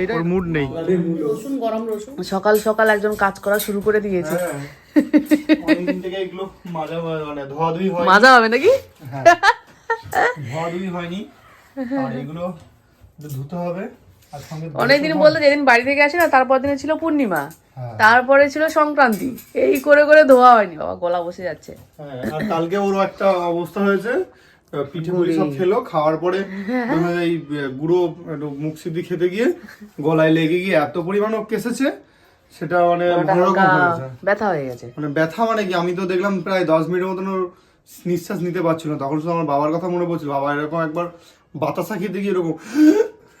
এইটা ওর মুড নেই। রসুন গরম রসুন। সকাল সকাল একজন কাজ করা শুরু করে দিয়েছে। হ্যাঁ। মাজা মানে হয় মাজা হবে নাকি? হ্যাঁ। হয়নি। আর এগুলো ধুতে হবে অনেকদিন বলতো যেদিন বাড়ি থেকে আসে না তারপর দিনে ছিল পূর্ণিমা। হ্যাঁ। তারপরে ছিল সংক্রান্তি। এই করে করে ধোয়া হয়নি। বাবা গলা বসে যাচ্ছে। হ্যাঁ, কালকে ওর একটা অবস্থা হয়েছে পিঠে পুলি সব খেলো খাওয়ার পরে এই গুঁড়ো একটু মুখ সিদ্ধি খেতে গিয়ে গলায় লেগে গিয়ে এত পরিমাণ ও কেসেছে সেটা মানে ব্যথা হয়ে গেছে। মানে ব্যথা মানে কি? আমি তো দেখলাম প্রায় দশ মিনিটের মতন ওর নিঃশ্বাস নিতে পারছিল না। তখন শুধু আমার বাবার কথা মনে পড়ছিল। বাবা এরকম একবার বাতাসা খেতে গিয়ে এরকম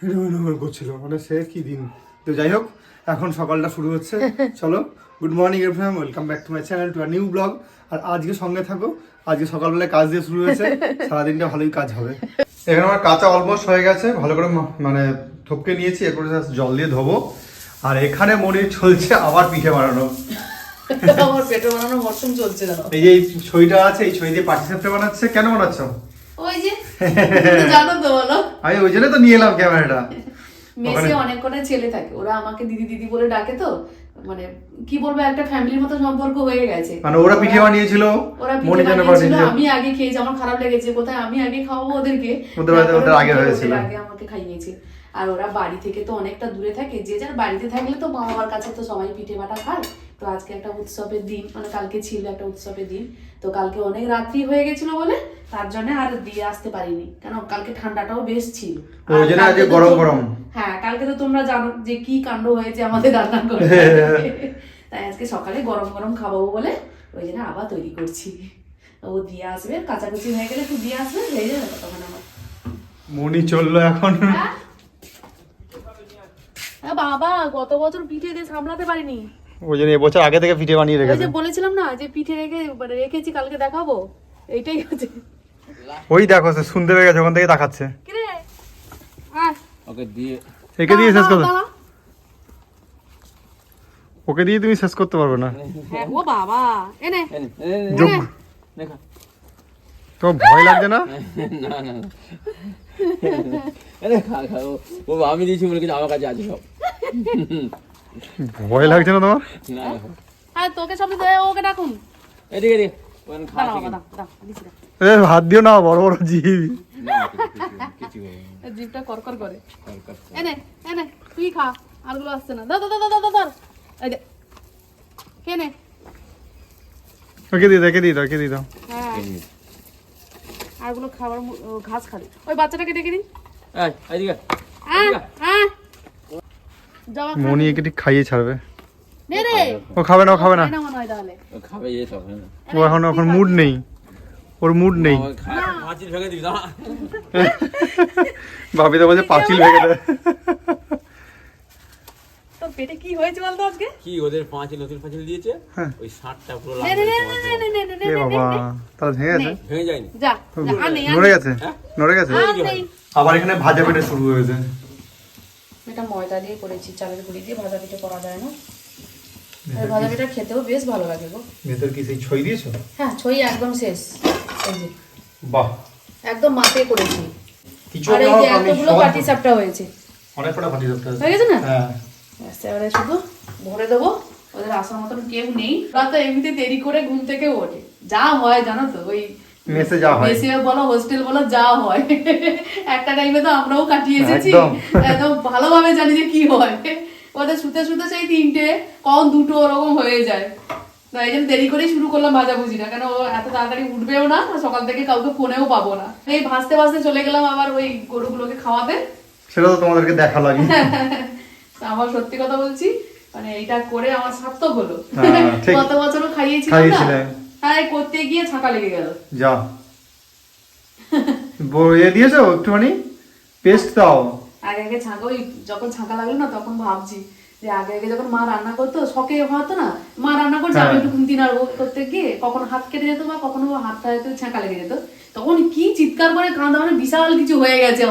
এরকম করছিল। মানে সে কি দিন? তো যাই হোক এখন সকালটা শুরু হচ্ছে। চলো good morning everyone welcome back to my channel to a new blog আর আজকে সঙ্গে থাকো আজকে সকালবেলায় কাজ দিয়ে শুরু হয়েছে। সারাদিনটা ভালোই কাজ হবে। এখানে আমার কাঁচা অলমোস্ট হয়ে গেছে। ভালো করে মানে থপকে নিয়েছি এরপরে জল দিয়ে ধোবো। আর এখানে মনে চলছে আবার পিঠে বানানো। আমার পেটে বানানো মরশুম চলছে জানো এই যে এই ছইটা আছে এই ছই দিয়ে পাটি সাপটা বানাচ্ছে। কেন বানাচ্ছ? ওই যে জানো তো বলো। আমি ওই জন্য তো নিয়ে এলাম ক্যামেরাটা। মেসে অনেক কটা ছেলে থাকে। ওরা আমাকে দিদি দিদি বলে ডাকে তো। মানে কি বলব একটা ফ্যামিলির মতো সম্পর্ক হয়ে গেছে। মানে ওরা পিঠে বানিয়েছিল ওরা পিঠে বানিয়েছিল আমি আগে খেয়েছি আমার খারাপ লেগেছে কোথায় আমি আগে খাওয়াবো ওদেরকে? ওদের আগে হয়েছিল। আগে আমাকে খাইয়েছে। আর ওরা বাড়ি থেকে তো অনেকটা দূরে থাকে যে যার বাড়িতে থাকলে তো মা বাবার কাছে তো সবাই পিঠে বাটা খায়। তো আজকে একটা উৎসবের দিন মানে কালকে ছিল একটা উৎসবের দিন তো কালকে অনেক রাত্রি হয়ে গেছিল বলে তার জন্য আর দিয়ে আসতে পারিনি। কেন? কালকে ঠান্ডাটাও বেশ ছিল। গরম গরম। হ্যাঁ কালকে তো তোমরা জানো যে কি কাণ্ড হয়েছে আমাদের রান্না করে তাই আজকে সকালে গরম গরম খাওয়াবো বলে ওই জন্য আবার তৈরি করছি। ও দিয়ে আসবে কাঁচাকুচি হয়ে গেলে একটু দিয়ে আসবে হয়ে যাবে তখন আমার মনি চলল এখন। হ্যাঁ? বাবা গত বছর পিঠে দিয়ে সামলাতে পারিনি। ওই জন্য এবছর আগে থেকে পিঠে বানিয়ে রেখেছে। যে বলেছিলাম না যে পিঠে রেখে মানে রেখেছি কালকে দেখাবো। এইটাই হচ্ছে। ওই দেখো সে শুনতে পেয়ে গেছে ওখান থেকে কিরে? আয়। ওকে দিয়ে একে দিয়ে শেষ দাঁড়া, ওকে দিয়ে তুমি শেষ করতে পারবে না। হ্যাঁ ও বাবা। এনে। তোমার ভয় লাগছে না? না না। এনে খা খা ও- ও আমি দিয়েছি বলে কিছু আমার কাছে আছে সব। ভয় লাগছে না তোমার? হ্যাঁ তোকে সব দেয় ওকে ডাকুন। এদিকে এদিকে। হাত দিও না বড় বড় জিভ। জিভটা করকর করে। এনে এনে তুই খা আরগুলো আসছে না। দাও দাও দাও দাও দাও দাও। এই দে। কে নে? ওকে দিয়ে দাও ওকে দিয়ে দাও ওকে দিয়ে দাও। হ্যাঁ। এমনি। আরগুলো খাবার ঘাস খাবে ওই বাচ্চাটাকে ডেকে দিন। এই, এদিকে। যাওয়া খা। মনি একে ঠিক খাইয়ে ছাড়বে। নে রে ও খাবে না ও খাবে না। খায় না তাহলে। ও খাবে যে সব, হ্যাঁ। ও এখন এখন মুড নেই। ওর মুড নেই। পাঁচিল ভেঙে দিবি, দাঁড়া। ভাবি তো বলছে পাঁচিল ভেঙে তোর পেটে কি হয়েছে বলতো আজকে? কি ওদের পাঁচিল নতুন পাঁচিল দিয়েছে? হ্যাঁ। ওই ষাটটা পুরো নে লাগবে নে নে নে নে নে নে নে এ বাবা তাহলে ভেঙে গেছে। ভেঙে যায়নি। যা যা, আর নেই আর নড়ে গেছে? নড়ে গেছে? আবার এখানে ভাজা পেটে শুরু হয়েছে। এটা ময়দা দিয়ে করেছি চালের গুঁড়ি দিয়ে ভাজা পিঠে করা যায় না। আর ভাজা পিঠা খেতেও বেশ ভালো লাগে গো। ভেতর কি সেই ছই দিয়েছ? হ্যাঁ ছই একদম শেষ। এই যে। বাহ। একদম মাপে করেছি। কিছু আর এই যে এতগুলো পাটি সাপটা হয়েছে। অনেক কটা পাটি ধরতে হয়ে গেছে না? হ্যাঁ। এবারে শুধু ভরে দেবো। ওদের আসার মতন কেউ নেই। ওরা তো এমনিতে দেরি করে ঘুম থেকে ওঠে। যা হয় জানো তো ওই মেসে যা হয়। মেসে বলো হোস্টেল বলো যা হয়। একটা টাইমে তো আমরাও কাটিয়ে এসেছি। একদম। ভালোভাবে জানি যে কি হয়। ওদের শুতে শুতে সেই তিনটে কখন দুটো ওরকম হয়ে যায়। তাই জন্য দেরি করেই শুরু করলাম ভাজাভুজিটা। কেন ও এত তাড়াতাড়ি উঠবেও না সকাল থেকে কাউকে ফোনেও পাবো না। এই ভাসতে ভাসতে চলে গেলাম আবার ওই গরুগুলোকে খাওয়াতে। সেটা তো তোমাদেরকে দেখা লাগে আমার সত্যি কথা বলছি মানে এটা করে আমার সার্থক হলো। হ্যাঁ। গত বছরও খাইয়েছিলাম না। হ্যাঁ করতে গিয়ে ছাকা লেগে গেল। যা। বইয়ে দিয়েছ একটুখানি? পেস্ট দাও। আগে আগে ছাঁকা ওই যখন ছাঁকা লাগল না তখন ভাবছি যে আগে আগে যখন মা রান্না করতো শখে হতো না মা রান্না করছে আমি হ্যাঁ। একটু করতে গিয়ে কখনো হাত কেটে যেত বা কখনো হাতটা হয়তো ছাঁকা লেগে যেত তখন কি চিৎকার করে কাঁদা মানে বিশাল কিছু হয়ে গেছে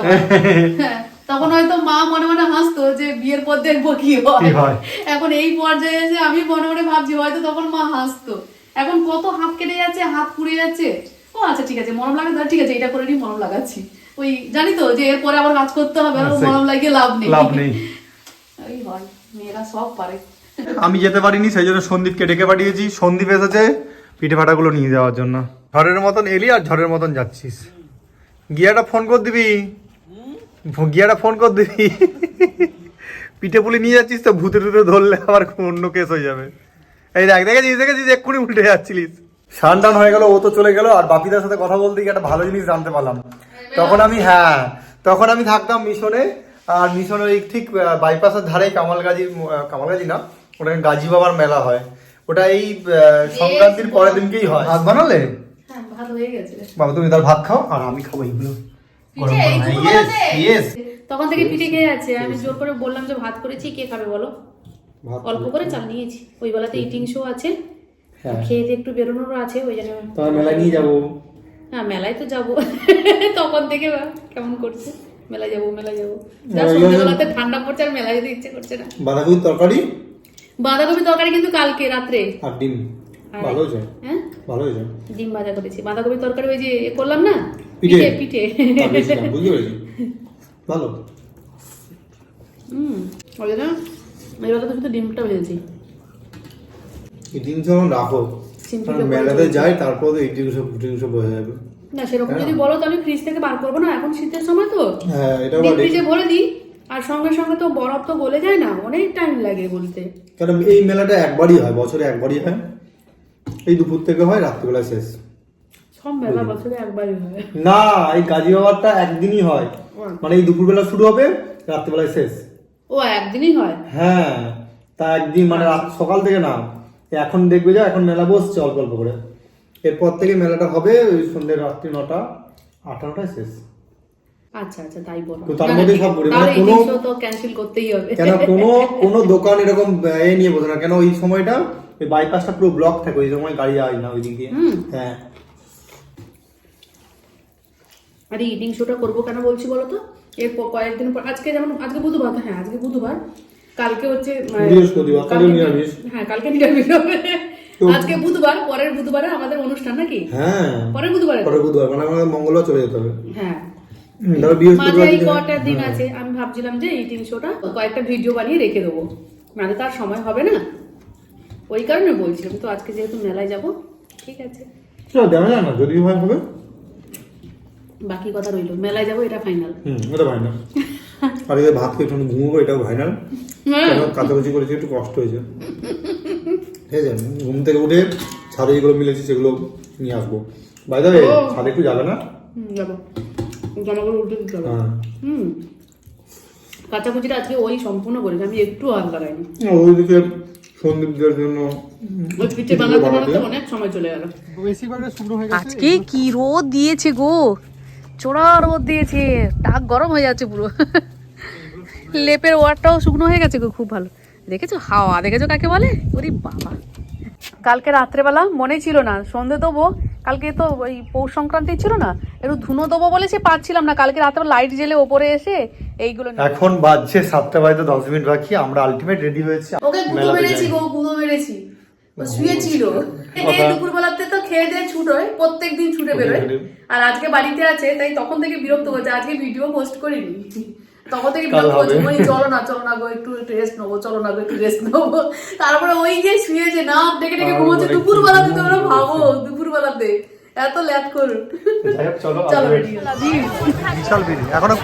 হ্যাঁ, তখন হয়তো মা মনে মনে হাসতো যে বিয়ের পর দেখব কি হয়। হয়? এখন এই পর্যায়ে এসে আমি মনে মনে ভাবছি হয়তো তখন মা হাসতো। এখন কত হাত কেটে যাচ্ছে হাত পুড়ে যাচ্ছে? ও আচ্ছা ঠিক আছে মরম লাগাতে ঠিক আছে এটা করে নিই মরম লাগাচ্ছি। ওই জানি তো যে এরপরে আবার কাজ করতে হবে আর হ্যাঁ, মরম লাগিয়ে লাভ নেই। লাভ নেই। মেয়েরা সব পারে। আমি যেতে পারিনি সেই জন্য সন্দীপকে ডেকে পাঠিয়েছি। সন্দীপ এসেছে পিঠে ফাটাগুলো নিয়ে যাওয়ার জন্য। ঝড়ের মতন এলি আর ঝড়ের মতন যাচ্ছিস। গিয়াটা ফোন কর দিবি। গিয়াটা ফোন কর দিবি। পিঠে পুলি নিয়ে যাচ্ছিস তো ভূতে টুতে ধরলে আবার অন্য কেস হয়ে যাবে। এই দেখ দেখেছিস দেখেছিস এক্ষুনি উল্টে যাচ্ছিলিস। সান টান হয়ে গেল ও তো চলে গেল আর বাপিদার সাথে কথা বলতে গিয়ে একটা ভালো জিনিস জানতে পারলাম। তখন আমি হ্যাঁ তখন আমি থাকতাম মিশনে আর মিশনের এই ঠিক বাইপাসের ধারে কামালগাজির কামালগাজি না ওটা গাজী বাবার মেলা হয়। ওটা এই সংক্রান্তির পরের দিনকেই হয়। ভাত বানালে? হ্যাঁ হয়ে বাবা তুমি তার ভাত খাও আর আমি খাব এইগুলো? তখন থেকে পিঠে খেয়ে আছে আমি জোর করে বললাম যে ভাত করেছি কে খাবে বলো? অল্প করে চাল নিয়েছি ওই বেলাতে ইটিং শো আছে। হ্যাঁ। খেয়ে একটু বেরোনোরও আছে ওই জন্য তোমার মেলায় নিয়ে যাব। হ্যাঁ মেলায় তো যাব। তখন থেকে কেমন করছে? মেলায় যাব মেলায় যাব। ওই ঠান্ডা পড়ছে আর মেলায় যেতে ইচ্ছে করছে না। বাঁধাকপির তরকারি? বাঁধাকপি তরকারি কিন্তু কালকে রাত্রে। আর ডিম। ভালো হয়েছে? হ্যাঁ? ভালো হয়েছে? ডিম ভাজা করেছি। বাঁধাকপি তরকারি ওই যে এ করলাম না? পিঠে? পিঠে বুঝতে পেরেছি। ভালো। হুম ওই জন্য তো শুধু ডিমটা ভেজেছি। এই ডিম যখন রাখো। মেলাতে যাই তারপর তো সব সব বোঝা যাবে। না সেরকম হ্যাঁ। যদি বলো তো আমি ফ্রিজ থেকে বার করব না এখন শীতের সময় তো। হ্যাঁ বাড়ি ফ্রিজে ভরে দিই আর সঙ্গে সঙ্গে তো বরফ তো গলে যায় না অনেক টাইম লাগে বলতে। কারণ এই মেলাটা একবারই হয় বছরে একবারই হয়? এই দুপুর থেকে হয় রাত্রিবেলা শেষ। সব মেলা বছরে একবারই হয়। না এই গাজী বাবারটা একদিনই হয়। মানে এই দুপুরবেলা শুরু হবে রাত্রিবেলায় শেষ। ও একদিনই হয়। হ্যাঁ তা একদিন মানে রাত সকাল থেকে না এখন দেখবে যে এখন মেলা বসছে অল্প অল্প করে। এরপর থেকে মেলাটা হবে ওই সন্ধ্যে রাত্রি নটা আটটা নটায় শেষ। আচ্ছা আচ্ছা তাই বলো। তো তার মধ্যেই সব ঘুরে, মানে কোনো- তো ক্যান্সেল করতেই হবে। কেন কোনো কোনো দোকান এরকম এ নিয়ে বসে না। কেন ওই সময়টা ওই বাইপাসটা পুরো ব্লক থাকে ওই সময় গাড়ি যায় না ওই দিক দিয়ে হ্যাঁ। আরে ইটিং শোটা করব কেন বলছি বলো তো? এরপর কয়েকদিন পর আজকে যেমন আজকে বুধবার হ্যাঁ আজকে বুধবার। কালকে হচ্ছে মানে-। হ্যাঁ কালকে নিরামিষ হবে। আজকে বুধবার পরের বুধবারে আমাদের অনুষ্ঠান নাকি? হ্যাঁ। পরের বুধবারে? তো? পরে বুধবার মানে আমাদের মঙ্গলবার চলে যেতে হবে। হ্যাঁ। মাঝে এই দিনে- কটা দিন আছে আমি ভাবছিলাম যে ইটিং শোটা কয়েকটা ভিডিও বানিয়ে রেখে দেবো। মানে তার সময় হবে না। ওই কারণে বলছিলাম। তো আজকে যেহেতু মেলায় যাব ঠিক আছে। যায় না যদি হয় হবে। বাকি কথা রইল। মেলায় যাব এটা ফাইনাল হুম ওটা ভাই না আর এই ভাত খেয়ে একটু ঘুমবো এটাও ফাইনাল হ্যাঁ। করেছি একটু কষ্ট হয়েছে। ঠিক আছে ঘুম থেকে উঠে ছাদে যেগুলো মিলেছে সেগুলো নিয়ে আসব। বাই দা ও। ছাদে একটু যাবে না? হুম, যাব। জামাগুলো উল্টে দিতে হবে। হ্যাঁ। হুম। কাঁচাকুচিটা আজকে ওই সম্পূর্ণ করেছে আমি একটু হাত লাগাইনি। ওইদিকে সন্দীপদের জন্য ওই পিঠে বানাতে বানাতে। অনেক সময় চলে গেল। বেশিরভাগ শুকনো হয়ে আজকে কি রোদ দিয়েছে গো। চোরা রোদ দিয়েছে। টাক গরম হয়ে যাচ্ছে পুরো। লেপের ওয়ারটাও শুকনো হয়ে গেছে গো খুব ভালো। দেখেছ? হাওয়া দেখেছ কাকে বলে? ওরে বাবা। কালকে রাত্রেবেলা মনে ছিল না সন্ধে দেবো কালকে তো ওই পৌষ সংক্রান্তি ছিল না একটু ধুনো দেবো বলে সে পাচ্ছিলাম না কালকে রাত্রে লাইট জেলে ওপরে এসে এইগুলো এখন বাজছে সাতটা বাজতে দশ মিনিট বাকি আমরা আলটিমেট রেডি হয়েছি। ওকে গুঁতো মেরেছি। গো গুঁতো মেরেছি। ও শুয়েছিল। এই দুপুর বেলাতে তো খেয়ে দিয়ে ছুট হয় প্রত্যেক দিন ছুটে বেরোয়। আর আজকে বাড়িতে আছে তাই তখন থেকে বিরক্ত হচ্ছে আজকে ভিডিও পোস্ট করিনি। তখন থেকে বিরক্ত হচ্ছে। ওই চলো না চলো না গো একটু একটু রেস্ট নেব চলো না গো একটু রেস্ট নেব। তারপরে ওই যে শুয়েছে না ডেকে ডেকে ঘুমোচ্ছে। মানে দুপুর বেলাতে তোমরা ভাবো দুপুর বেলাতে এত ল্যাট করুন। চলো বিশাল ভিড় এখনও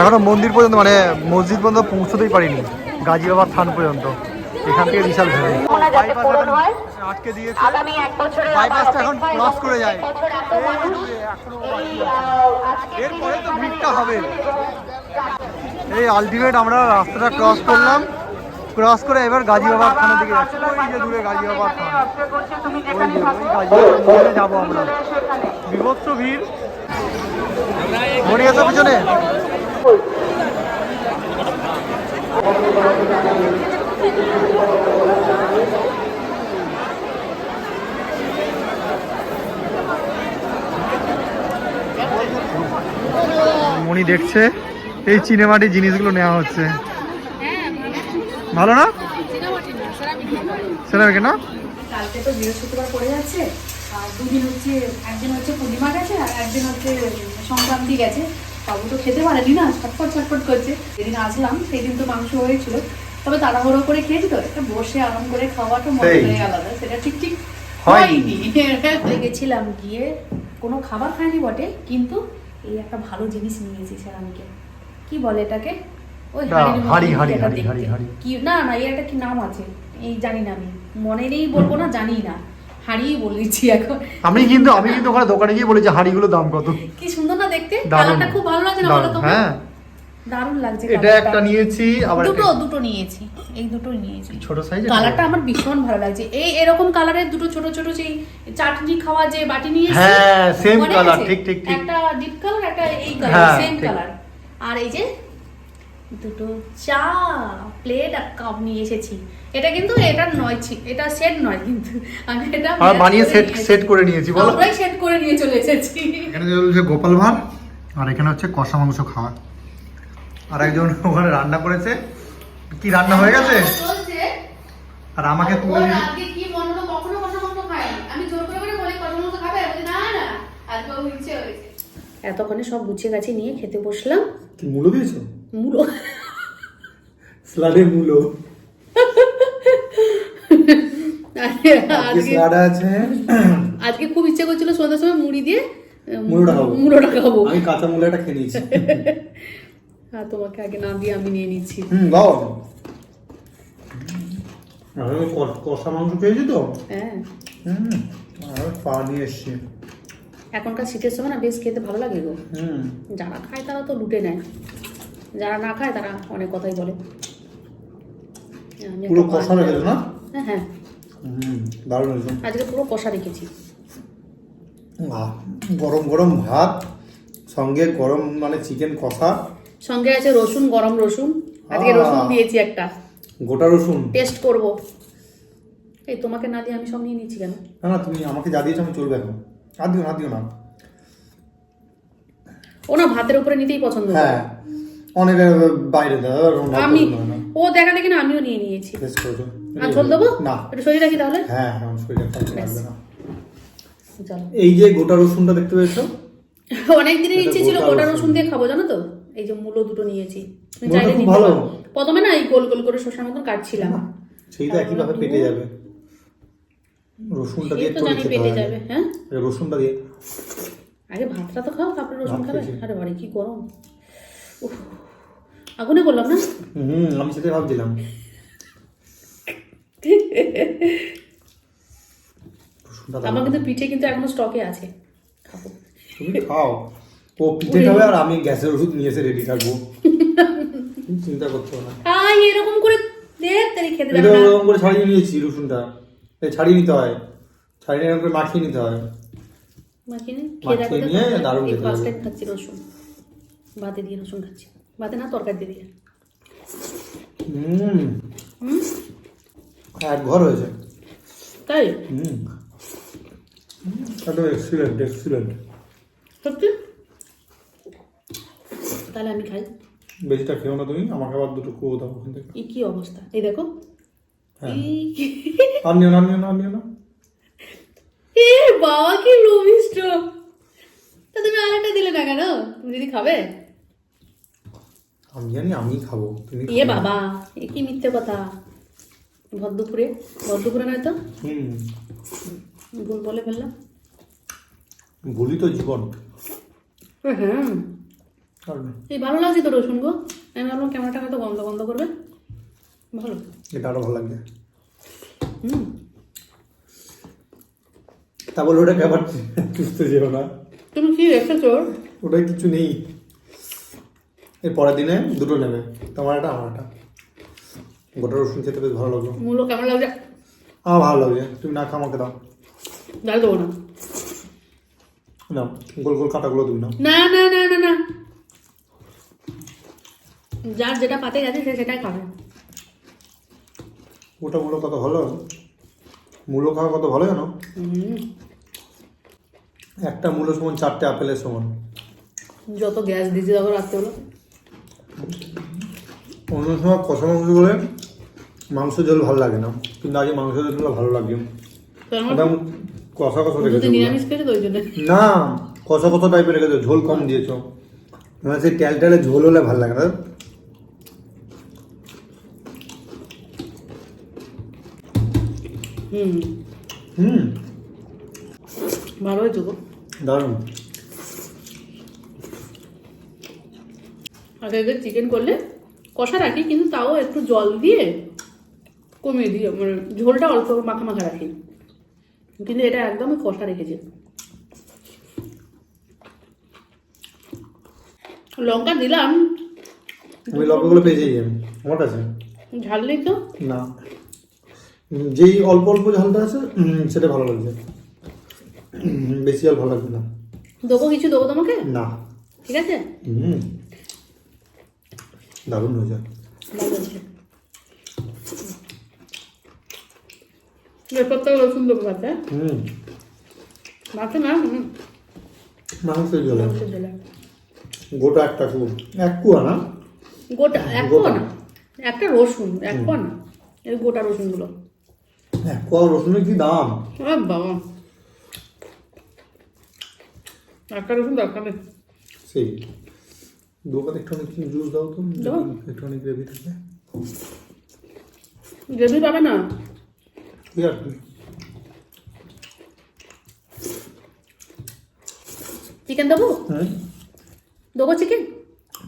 এখনও মন্দির পর্যন্ত মানে মসজিদ পর্যন্ত পৌঁছতেই পারিনি। গাজী বাবার থান পর্যন্ত। এখান থেকে বিশাল আটকে দিয়েছে। বাইপাসটা এখন ক্রস করে যায়। এরপরে তো ভিড়টা হবে। এই আলটিমেট আমরা রাস্তাটা ক্রস করলাম। ক্রস করে এবার গাজী বাবার থানের দিকে যাচ্ছি। ওই যে দূরে গাজী বাবার থান। ওই যে ওই গাজী বাবার যাব আমরা। বিভৎস ভিড়। মনে গেছে পিছনে। মনি দেখছে। এই চিনেমাটির জিনিসগুলো নেওয়া হচ্ছে। ভালো না? সেটা না? কালকে তো বৃহস্পতিবার পড়ে যাচ্ছে। আর দুদিন হচ্ছে একদিন হচ্ছে পূর্ণিমা গেছে আর একদিন হচ্ছে সংক্রান্তি গেছে। বাবু তো খেতে পারেনি না ছটফট ছটফট করছে। যেদিন আসলাম সেই দিন তো মাংস হয়েছিল। তবে তাড়াহুড়ো করে খেয়েছি তো একটা বসে আরাম করে খাওয়াটা। মজাটাই আলাদা সেটা ঠিক ঠিক হয়নি। হয়নি। গেছিলাম গিয়ে কোনো খাবার খাইনি বটে কিন্তু এই একটা ভালো জিনিস নিয়ে এসেছি সেরামিকে কি বলে এটাকে? ওই হাঁড়ি, হাঁড়ি, হাঁড়ি। হাঁড়ি, হাঁড়ি। কি না না এর একটা কি নাম আছে? এই জানি না আমি। মনে নেই বলব না জানি না। হাঁড়িই বলে দিচ্ছি এখন। আমি কিন্তু আমি কিন্তু ওখানে দোকানে গিয়ে বলেছি হাঁড়িগুলোর দাম কত? কি সুন্দর না দেখতে? কালারটা খুব ভালো লাগছে না বলো হ্যাঁ। দারুণ লাগছে এটা একটা নিয়েছি আবার দুটো দুটো নিয়েছি। এই দুটো নিয়েছি। ছোট সাইজের কালারটা আমার ভীষণ ভালো লাগছে। এই এরকম কালারের দুটো ছোট ছোট যেই চাটনি খাওয়া যে বাটি নিয়ে এসেছি, হ্যাঁ, color, আছে? ঠিক, ঠিক, ঠিক। একটা ডিপ কালার একটা এই কালার হ্যাঁ, সেম কালার আর এই যে দুটো চা প্লেট আর কাপ নিয়ে এসেছি। এটা কিন্তু এটা নয় ছি- এটা সেট নয় কিন্তু। আমি এটা আর বানিয়ে সেট। সেট করে নিয়েছি বলো। আমরাই সেট করে নিয়ে চলে এসেছি। এখানে চলছে গোপাল ভাঁড় আর এখানে হচ্ছে কষা মাংস খাওয়া। আর একজন ওখানে রান্না করেছে। কি রান্না হয়ে গেছে? আর আমাকে তুলে আজকে কি মনে হলো? কখনো কষা মাংস আমি জোর করে করে বলি কষা মাংস খাবে? না না আজকে হয়েছে। এতক্ষণে সব গুছিয়ে গাছি নিয়ে খেতে বসলাম। কি মূলো দিয়েছ? স্লাডে মূলো। আজকে আজকে স্লাড আছে। আজকে খুব ইচ্ছে করছিল সন্ধ্যার সময় মুড়ি দিয়ে মুড়োটা খাব। মুড়োটা খাব। আমি কাঁচা মূলাটা খেয়ে নিয়েছি। আর তোমাকে আগে না দিয়ে আমি নিয়ে নিচ্ছি। হুম ক- কষা মাংস খেয়েছি তো? হ্যাঁ। হুম আর পা নিয়ে এসছি। এখনকার শীতের সময় না বেশ খেতে ভালো লাগে গো। হুম। যারা খায় তারা তো লুটে নেয়। যারা না খায় তারা অনেক কথাই বলে। পুরো কষা রেখেছো না? হ্যাঁ হ্যাঁ। হুম দারুণ আজকে পুরো কষা রেখেছি। গরম গরম ভাত সঙ্গে গরম মানে চিকেন কষা। সঙ্গে আছে রসুন গরম রসুন। আজকে রসুন দিয়েছি একটা। গোটা রসুন? টেস্ট করব। এই তোমাকে না দিয়ে আমি সব নিয়ে নিচ্ছি কেন? না না তুমি আমাকে যা দিয়েছ আমি চলবে এখন। আর দিও না দিও না। ও না ভাতের উপরে নিতেই পছন্দ করে। হ্যাঁ অনেকে বাইরে দেয় আমি। ও দেখা দেখি না আমিও নিয়ে নিয়েছি। আর ঝোল দেবো? না। একটু সরিয়ে রাখি তাহলে? হ্যাঁ হ্যাঁ না। এই যে গোটা রসুনটা দেখতে পেয়েছ? অনেক দিনের ইচ্ছে ছিল গোটা রসুন। দিয়ে খাব জানো তো? এই যে মূলো দুটো নিয়েছি। চাইলে ভালো। প্রথমে না এই গোল গোল করে শসার মতন কাটছিলাম। সেই তো একইভাবে পেটে যাবে। রসুনটা দিয়ে তো জানি পেটে যাবে হ্যাঁ? রসুনটা দিয়ে। আগে ভাতটা তো খাও তারপরে রসুন খাবে? আরে বাড়ি কি গরম। আগুনে করলাম না? হুম আমি সেটাই ভাবছিলাম। আমার কিন্তু পিঠে কিন্তু এখনও স্টকে আছে। খাব। তুমি খাও। ও পিঠে খাবে আর আমি গ্যাসের ওষুধ নিয়ে এসে রেডি থাকব। চিন্তা করতে হবে না। আই এরকম করে দে তারি খেতে যাবে করে ছাড়িয়ে নিয়েছি রসুনটা। ছাড়িয়ে নিতে হয়। ছাড়িয়ে করে মাখিয়ে নিতে হয়। মাখিয়ে। নিয়ে দারুণ খেতে ফার্স্ট হবে। টাইম খাচ্ছি রসুন। ভাতে দিয়ে রসুন খাচ্ছি। ভাতে না তরকারি দিয়ে হুম। এক ঘর হয়েছে। তাই? হুম। এক্সিলেন্ট এক্সিলেন্ট সত্যি? তাহলে আমি খাই। বেশিটা খেও না তুমি আমাকে আবার দুটো কুয়ো দাও ওখান থেকে। কি অবস্থা? এই দেখো। আর নিও না নিও না নিও না এ বাবা কি লোভিষ্ট তা তুমি আরেকটা দিলে না কেন? তুমি যদি খাবে। আমি জানি আমি খাব। তুমি না। বাবা এ কি মিথ্যে কথা। ভর দুপুরে ভর দুপুরে নয় তো? হুম। ভুল বলে ফেললাম। ভুলি তো জীবন। হ্যাঁ। এই ভালো লাগছে তো রসুন গো। আমি ভাবলাম ক্যামেরাটা হয়তো গন্ধ বন্ধ করবে। ভালো এটা আরও ভালো লাগবে হুম। তা বলে ওটাকে আবার চুষতে যেও না। তুমি কি রেখেছো ওটাই কিছু নেই। এর পরের দিনে দুটো নেবে। তোমার একটা আমার একটা গোটা রসুন খেতে বেশ ভালো লাগল। মূল্য কেমন লাগছে? আমার ভালো লাগছে। তুমি না খাও আমাকে দাও। ডাল দেবো না। নাও গোল গোল কাটাগুলো তুমি নাও। না না না না না। যার যেটা পাতে গেছে সে সেটাই খাবে। ওটা মূলো কত ভালো মূলো খাওয়া কত ভালো জানো? একটা মূলো সমান চারটে আপেলের সমান। যত গ্যাস দিয়েছি তখন রাখতে হলো। অন্য সময় কষা মাংস করে মাংস ঝোল ভালো লাগে না। কিন্তু আজকে মাংস ঝোলগুলো ভালো লাগে একদম কষা কষা যদি রেখেছো না কষা কষা টাইপের রেখেছো ঝোল কম দিয়েছ। মানে সেই টেল টেলে ঝোল হলে ভালো লাগে না। হুম। হুম। ভালো হয়েছে গো। দারুণ। আগে আগে চিকেন করলে কষা রাখি কিন্তু তাও একটু জল দিয়ে কমিয়ে দিই মানে ঝোলটা অল্প মাখা মাখা রাখি। কিন্তু এটা একদমই কষা রেখেছে। লঙ্কা দিলাম। আমি লঙ্কাগুলো পেয়ে যাই আমি। আমার কাছে? ঝাল নেই তো? না। যেই অল্প অল্প ঝালটা আছে সেটা ভালো লাগছে। বেশি ঝাল ভালো লাগছে না। দেবো কিছু? দেবো তোমাকে? না। ঠিক আছে? হুম। দারুণ হয়েছে। এরপর তো রসুন দেবো ভাতে হুম। ভাতে না মাংসের জলে। গোটা একটা কুয়া এক কুয়া না? গোটা এক গোটা। না। একটা রসুন এক কোয়া না। এই গোটা রসুনগুলো। এক কুয়া রসুনের কি দাম আ বাবা একটা রসুন দরকার নেই সেই একটুখানি জুস দাও তো দাও। একটুখানি গ্রেভি থাকে গ্রেভি পাবে না চিকেন দেবো হুম দেবো চিকেন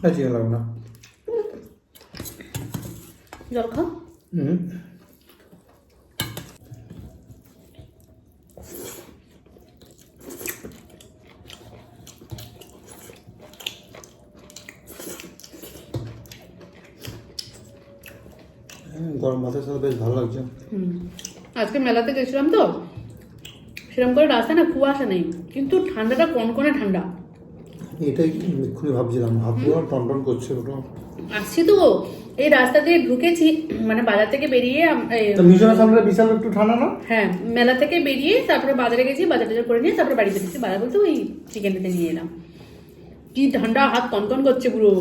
না চিকেন লাগবে না জল খাও হুম হুম, গরম ভাতের সাথে বেশ ভালো লাগছে। আজকে মেলাতে গেছিলাম তো সেরকম করে রাস্তা না কুয়াশা নেই কিন্তু ঠান্ডাটা কনকনে ঠান্ডা? এটাই এক্ষুনি ভাবছিলাম হাতগুলো টনটন করছে ওটা আসছি তো এই রাস্তা দিয়ে ঢুকেছি মানে বাজার থেকে বেরিয়ে মিশনের সামনে বিশাল একটু ঠান্ডা না? হ্যাঁ মেলা থেকে বেরিয়ে তারপরে বাজারে গেছি বাজার টাজার করে নিয়ে তারপরে বাড়িতে গেছি বাজার বলতে ওই চিকেন টিকেন নিয়ে এলাম। কি ঠান্ডা হাত কনকন করছে পুরো।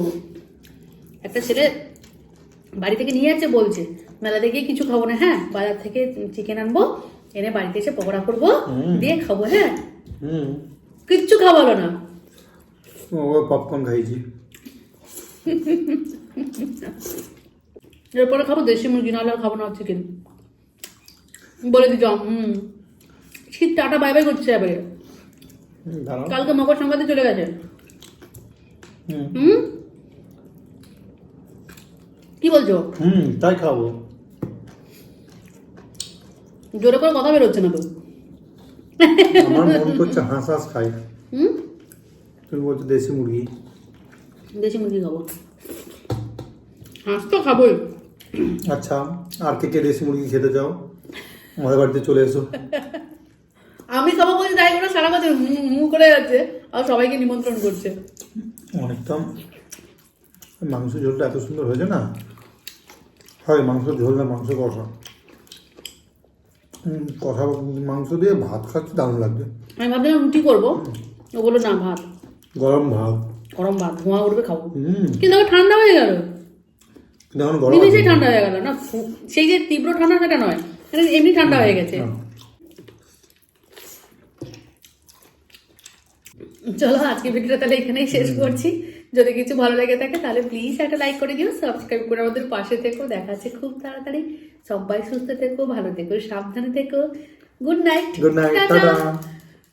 একটা ছেলে বাড়ি থেকে নিয়ে যাচ্ছে বলছে মেলা থেকে কিছু খাব না হ্যাঁ? বাজার থেকে চিকেন আনব এনে বাড়িতে এসে পকোড়া করব দিয়ে খাব হ্যাঁ? কিচ্ছু খাওয়ালো না। ও পপকর্ন খাইছি। এরপরে খাব দেশি মুরগি নাহলে খাব না চিকেন বলে দিতাম হুম। শীত টাটা বাই বাই করছে এবারে। কালকে মকর সংক্রান্তি চলে গেছে। হুম? কি বলছো? হুম তাই খাব। জোরে করে কথা বেরোচ্ছে না তো। আমার মন করছে হাঁস হাঁস খাই। হুম? তুমি বলছো দেশি মুরগি। দেশি মুরগি খাব। হাঁস তো খাবোই। আচ্ছা আর কে কে দেশি মুরগি খেতে চাও? আমাদের বাড়িতে চলে এসো। আমি খাব বলছি তাই করে সারা কথা মু করে যাচ্ছে আর সবাইকে নিমন্ত্রণ করছে। অনেকটা। মাংস ঝোলটা এত সুন্দর হয়েছে না? হয় মাংস ঝোল না মাংস কষা। কষা মাংস দিয়ে ভাত খাচ্ছি দারুণ লাগবে। আমি ভাবছিলাম রুটি করব। ও বলল না ভাত। গরম ভাত। গরম ভাত ধোঁয়া উঠবে খাব। কিন্তু আবার ঠান্ডা হয়ে গেল। নিমেষেই ঠান্ডা হয়ে গেল। না সেই যে তীব্র ঠান্ডা সেটা নয়। মানে এমনি ঠান্ডা হয়ে গেছে। চলো আজকে ভিডিওটা তাহলে এখানেই শেষ করছি। যদি কিছু ভালো লেগে থাকে তাহলে প্লিজ একটা লাইক করে দিও সাবস্ক্রাইব করে আমাদের পাশে থেকো দেখা আছে খুব তাড়াতাড়ি। সবাই সুস্থ থেকো ভালো থেকো সাবধানে থেকো। Good night good night